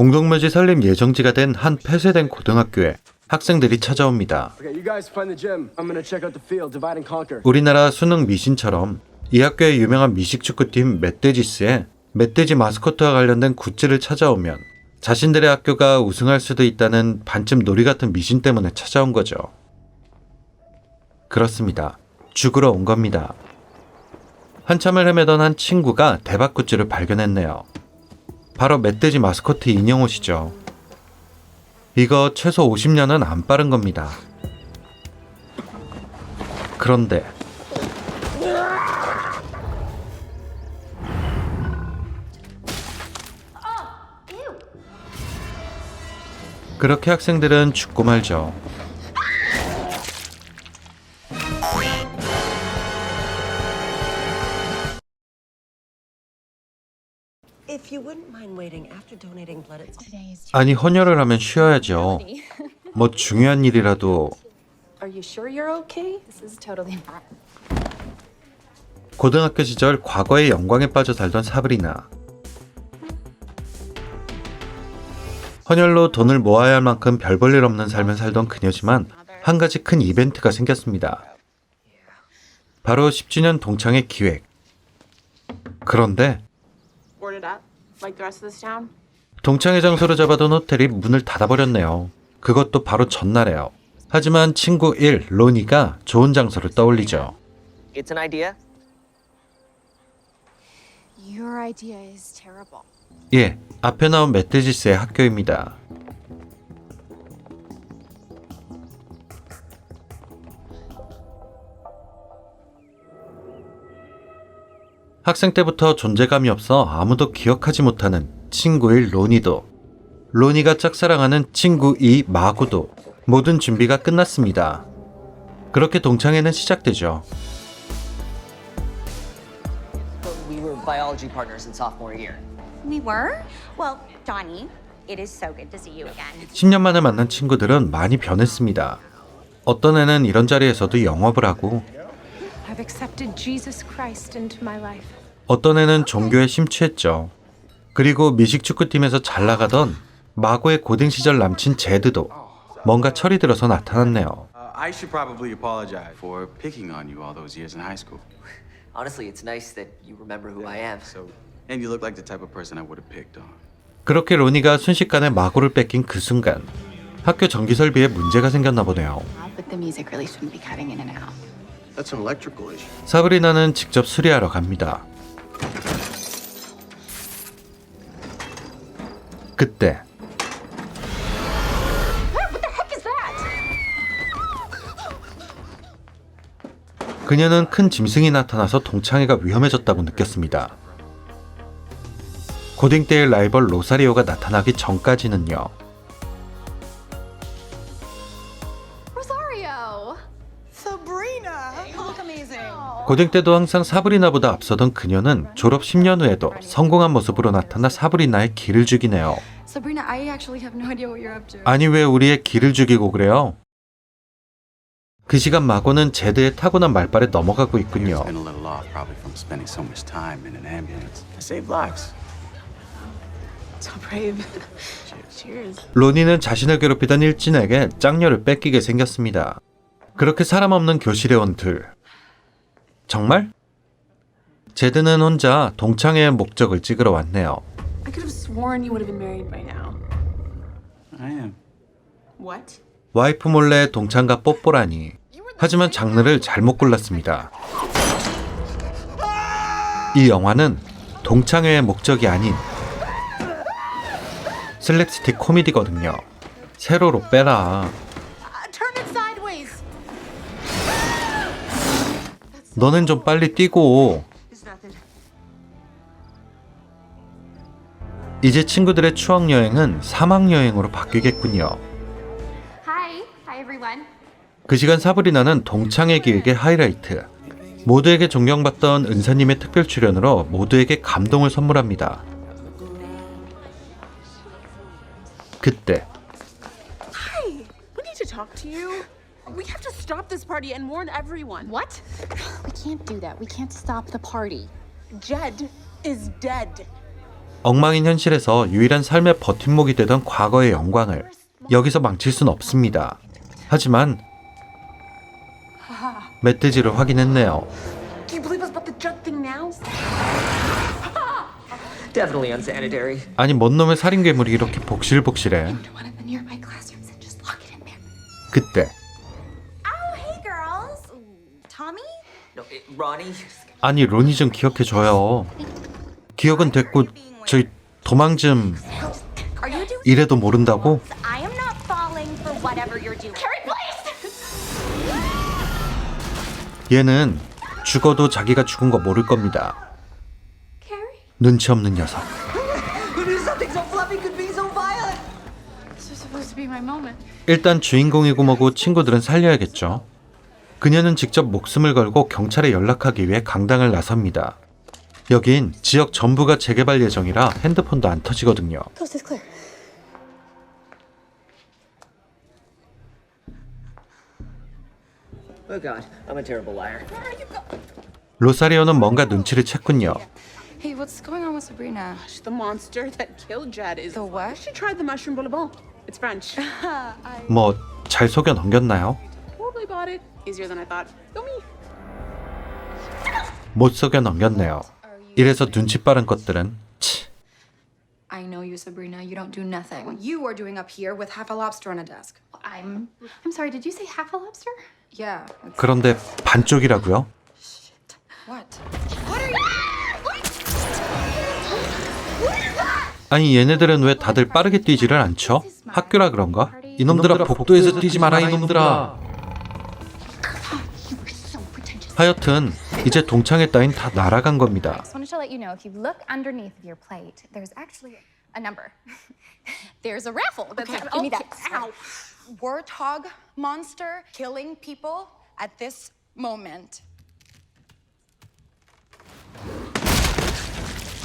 공동묘지 설립 예정지가 된 한 폐쇄된 고등학교에 학생들이 찾아옵니다. 우리나라 수능 미신처럼 이 학교의 유명한 미식축구팀 멧돼지스에 멧돼지 마스코트와 관련된 굿즈를 찾아오면 자신들의 학교가 우승할 수도 있다는 반쯤 놀이 같은 미신 때문에 찾아온 거죠. 그렇습니다. 죽으러 온 겁니다. 한참을 헤매던 한 친구가 대박 굿즈를 발견했네요. 바로 멧돼지 마스코트 인형 옷이죠. 이거 최소 50년은 안 빠른 겁니다. 그런데 그렇게 학생들은 죽고 말죠. 아니 헌혈을 하면 쉬어야죠. 뭐 중요한 일이라도 Are you sure you're okay? This is totally not. 고등학교 시절 과거의 영광에 빠져 살던 사브리나. 헌혈로 돈을 모아야 할 만큼 별 볼 일 없는 삶을 살던 그녀지만 한 가지 큰 이벤트가 생겼습니다. 바로 10주년 동창회 기획. 그런데 boarded up like the rest of this town? 동창회 장소로 잡아둔 호텔이 문을 닫아버렸네요. 그것도 바로 전날에요. 하지만 친구 1, 로니가 좋은 장소를 떠올리죠. It's an idea. Your idea is terrible. 예, 앞에 나온 멧돼지스의 학교입니다. 학생 때부터 존재감이 없어 아무도 기억하지 못하는 친구일 로니도 로니가 짝사랑하는 친구 이 마구도 모든 준비가 끝났습니다. 그렇게 동창회는 시작되죠. We were biology partners in sophomore year. We were? Well, Johnny, it is so good to see you again. 10년 만에 만난 친구들은 많이 변했습니다. 어떤 애는 이런 자리에서도 영업을 하고 I've accepted Jesus Christ into my life. 어떤 애는 종교에 심취했죠. 그리고 미식 축구팀에서 잘 나가던 마고의 고딩 시절 남친 제드도 뭔가 철이 들어서 나타났네요. Uh, I should probably apologize for picking on you all those years in high school. Honestly, it's nice that you remember who I am. So, and you look like the type of person I would have picked on. 그렇게 로니가 순식간에 마고를 뺏긴 그 순간 학교 전기 설비에 문제가 생겼나 보네요. But the music really shouldn't be cutting in and out. That's an electrical issue. 사브리나는 직접 수리하러 갑니다. 그때 그녀는 큰 짐승이 나타나서 동창회가 위험해졌다고 느꼈습니다. 고딩 때의 라이벌 로사리오가 나타나기 전까지는요. 고딩 때도 항상 사브리나보다 앞서던 그녀는 졸업 10년 후에도 성공한 모습으로 나타나 사브리나의 길을 죽이네요. Sabrina, I actually have no idea what you're up to. 아니 왜 우리의 길을 죽이고 그래요? 그 시간 마고는 제드의 타고난 말발에 넘어가고 있군요. Been a little off, probably from spending so much time in an ambulance. I save lives. So brave. Cheers. 로니는 자신을 괴롭히던 일진에게 짱녀를 뺏기게 생겼습니다. 그렇게 사람 없는 교실에 온 둘. 정말? 제드는 혼자 동창회의 목적을 찍으러 왔네요. I could have sworn you would have been married by now. I am. What? 와이프 몰래 동창과 뽀뽀라니. 하지만 장르를 잘못 골랐습니다. 이 영화는 동창회의 목적이 아닌 슬랩스틱 코미디거든요. 세로로 빼라. 너는 좀 빨리 뛰고. 이제 친구들의 추억 여행은 사막 여행으로 바뀌겠군요. 그 시간 사브리나는 동창회 기획의 하이라이트. 모두에게 존경받던 은사님의 특별 출연으로 모두에게 감동을 선물합니다. 그때. We have to stop this party and warn everyone. What? We can't do that. We can't stop the party. Jed is dead. 엉망인 현실에서 유일한 삶의 버팀목이 되던 과거의 영광을 여기서 망칠 순 없습니다. 하지만 멧돼지를 확인했네요. Do you believe us about the drug thing now? Definitely unsanitary. 아니 뭔 놈의 살인 괴물이 이렇게 복실복실해. Of 아니 로니 좀 기억해 줘요. 기억은 됐고 저희 도망 좀? 이래도 모른다고? 얘는 죽어도 자기가 죽은 거 모를 겁니다. 눈치 없는 녀석. 일단 주인공이고 뭐고 친구들은 살려야겠죠. 그녀는 직접 목숨을 걸고 경찰에 연락하기 위해 강당을 나섭니다. 여긴 지역 전부가 재개발 예정이라 핸드폰도 안 터지거든요. Oh. 로사리오는 뭔가 눈치를 챘군요. Hey, what's going on with Sabrina? The monster that killed Jed is. The what? She tried the mushroom boulevard. It's French. 뭐 잘 속여 넘겼나요? Easier than I thought. Go me. 못 속여 넘겼네요. 이래서 눈치 빠른 것들은 치. I know you, Sabrina. You don't do nothing. What you are doing up here with half a lobster on a desk. I'm. I'm sorry. Did you say half a lobster? Yeah. it's- 그런데 반쪽이라고요? What? 아니 얘네들은 왜 다들 빠르게 뛰지를 않죠? 학교라 그런가? 이놈들아 복도에서 뛰지 마라 이놈들아. 하여튼 이제 동창회 따윈 다 날아간 겁니다. Just wanted to let you know if you look underneath of your plate, there's actually a number. there's a raffle. That's Okay, give me that. okay, ow. Warthog monster killing people at this moment.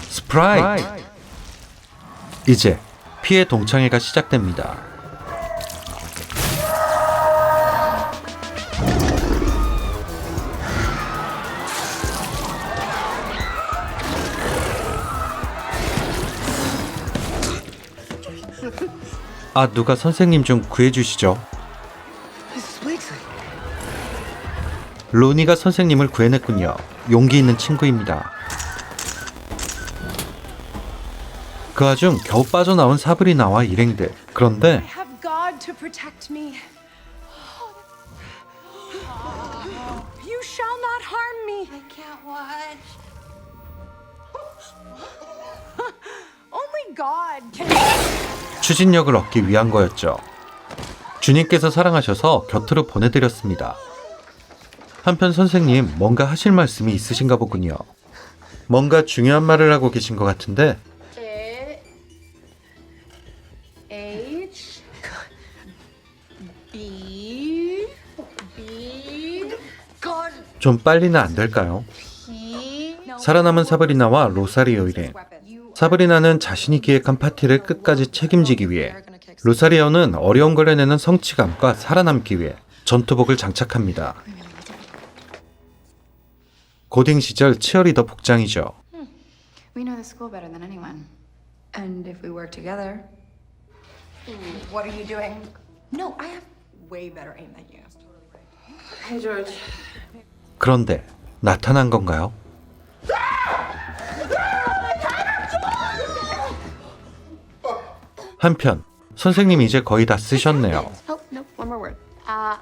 스프라이트. 이제 피해 동창회가 시작됩니다. 아 누가 선생님 좀 구해주시죠. 로니가 선생님을 구해냈군요. 용기 있는 친구입니다. 그 와중 겨우 빠져나온 사브리 나와 일행들. 그런데 추진력을 얻기 위한 거였죠. 주님께서 사랑하셔서 곁으로 보내드렸습니다. 한편 선생님 뭔가 하실 말씀이 있으신가 보군요. 뭔가 중요한 말을 하고 계신 것 같은데 H B B 좀 빨리는 안 될까요? 살아남은 사브리나와 로사리오 일행. 사브리나는 자신이 기획한 파티를 끝까지 책임지기 위해 로사리오는 어려운 걸 해내는 성취감과 살아남기 위해 전투복을 장착합니다. 고딩 시절 치어리더 복장이죠. We know the school better than anyone. And if we work together, What are you doing? No, I have way better aim than you. Hey George. 그런데 나타난 건가요? 한편 선생님이 이제 거의 다 쓰셨네요. Oh no, one more word. Uh,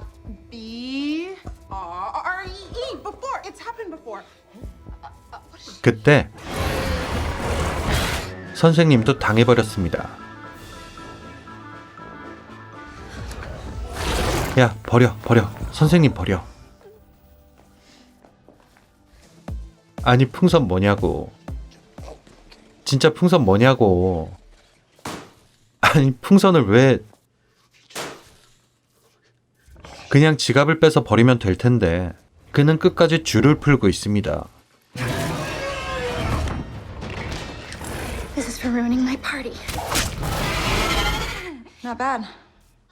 B R R E E. Before it's happened before. 그때 선생님도 당해버렸습니다. 야 버려 버려 선생님 버려. 아니 풍선 뭐냐고. 진짜 풍선 뭐냐고. 아니 풍선을 왜 그냥 지갑을 빼서 버리면 될 텐데 그는 끝까지 줄을 풀고 있습니다. this is for ruining my party. Not bad.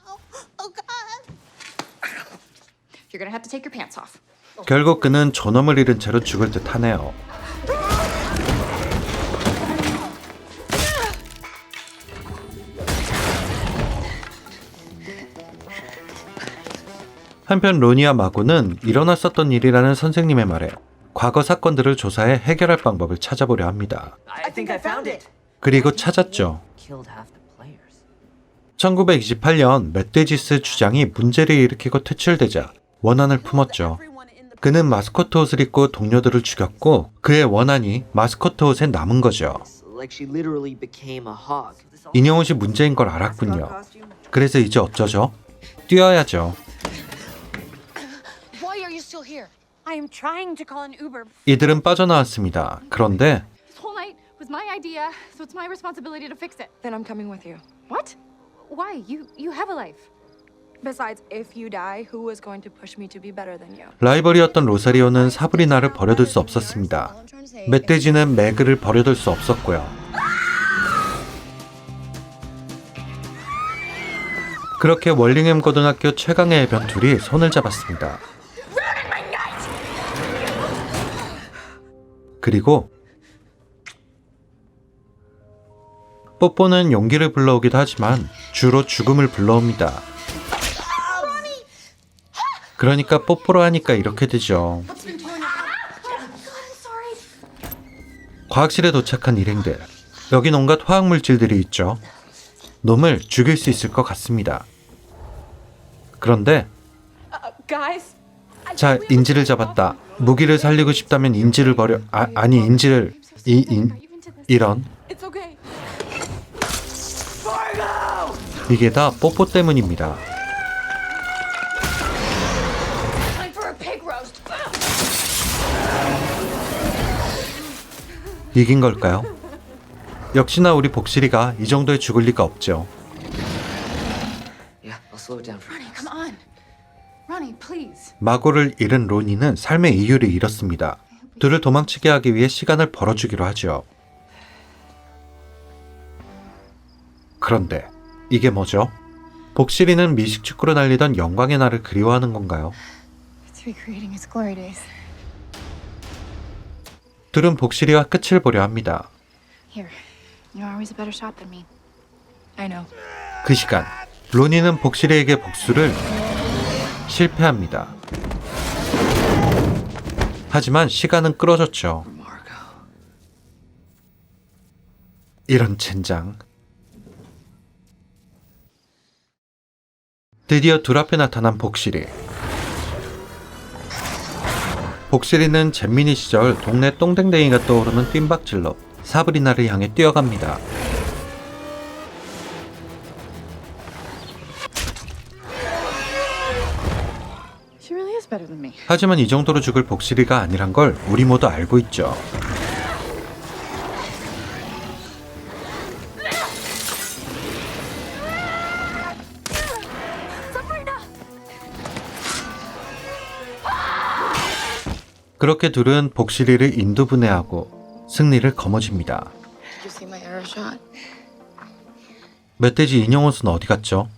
Oh, God. You're gonna have to take your pants off. 결국 그는 존엄을 잃은 채로 죽을 듯 하네요. 한편 로니와 마고는 일어났었던 일이라는 선생님의 말에 과거 사건들을 조사해 해결할 방법을 찾아보려 합니다. I think I found it. 그리고 찾았죠. Killed half the players. 1928년 맷데지스 주장이 문제를 일으키고 퇴출되자 원한을 품었죠. 그는 마스코트 옷을 입고 동료들을 죽였고 그의 원한이 마스코트 옷에 남은 거죠. 인형 옷이 문제인 걸 알았군요. 그래서 이제 어쩌죠? 뛰어야죠. I am trying to call an Uber. 이들은 빠져나왔습니다. 그런데 This whole night was my idea, so it's my responsibility to fix it. Then I'm coming with you. What? Why? You you have a life. Besides, if you die, who is going to push me to be better than you? 라이벌이었던 로사리오는 사브리나를 버려둘 수 없었습니다. 멧돼지는 매그를 버려둘 수 없었고요. 그렇게 월링햄 고등학교 최강의 해변 둘이 손을 잡았습니다. 그리고 뽀뽀는 용기를 불러오기도 하지만 주로 죽음을 불러옵니다. 그러니까 뽀뽀로 하니까 이렇게 되죠. 과학실에 도착한 일행들. 여긴 온갖 화학 물질들이 있죠. 놈을 죽일 수 있을 것 같습니다. 그런데 Guys, 자 인지를 잡았다. 무기를 살리고 싶다면 인지를 버려. 아, 아니 인지를 이 인 이런. 이게 다 뽀뽀 때문입니다. 이긴 걸까요? 역시나 우리 복실이가 이 정도에 죽을 리가 없죠. Yeah, 마고를 잃은 로니는 삶의 이유를 잃었습니다. 둘을 도망치게 하기 위해 시간을 벌어주기로 하죠. 그런데 이게 뭐죠? 복실이는 미식축구로 날리던 영광의 날을 그리워하는 건가요? 둘은 복실이와 끝을 보려 합니다. 그 시간 로니는 복실이에게 복수를 실패합니다. 하지만 시간은 끌어졌죠. 이런 젠장. 드디어 둘 앞에 나타난 복실이. 복실이는 잼민이 시절 동네 똥댕댕이가 떠오르는 뜀박질로 사브리나를 향해 뛰어갑니다. 하지만 이 정도로 죽을 복실이가 아니란 걸 우리 모두 알고 있죠. 그렇게 둘은 복실이를 인도분해하고 승리를 shot? 멧돼지 인형 옷은 어디 갔죠?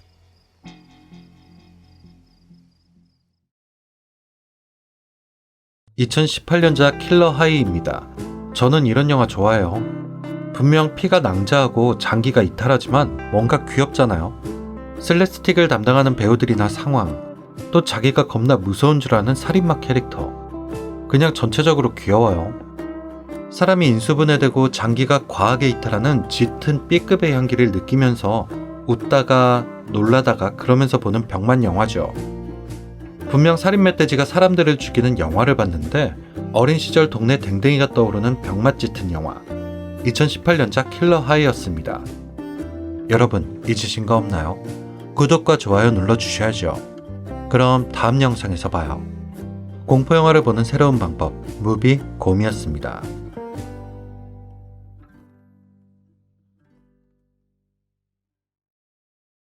(2018년작) 킬러 하이입니다. 저는 이런 영화 좋아해요. 분명 피가 낭자하고 장기가 이탈하지만 뭔가 귀엽잖아요. 슬래스틱을 담당하는 배우들이나 상황 또 자기가 겁나 무서운 줄 아는 살인마 캐릭터. 그냥 전체적으로 귀여워요. 사람이 인수분해되고 장기가 과하게 이탈하는 짙은 B급의 향기를 느끼면서 웃다가 놀라다가 그러면서 보는 병만 영화죠. 분명 살인 멧돼지가 사람들을 죽이는 영화를 봤는데 어린 시절 동네 댕댕이가 떠오르는 병맛 짙은 영화 2018년작 킬러 하이였습니다. 여러분 잊으신 거 없나요? 구독과 좋아요 눌러주셔야죠. 그럼 다음 영상에서 봐요. 공포영화를 보는 새로운 방법 무비 곰이었습니다.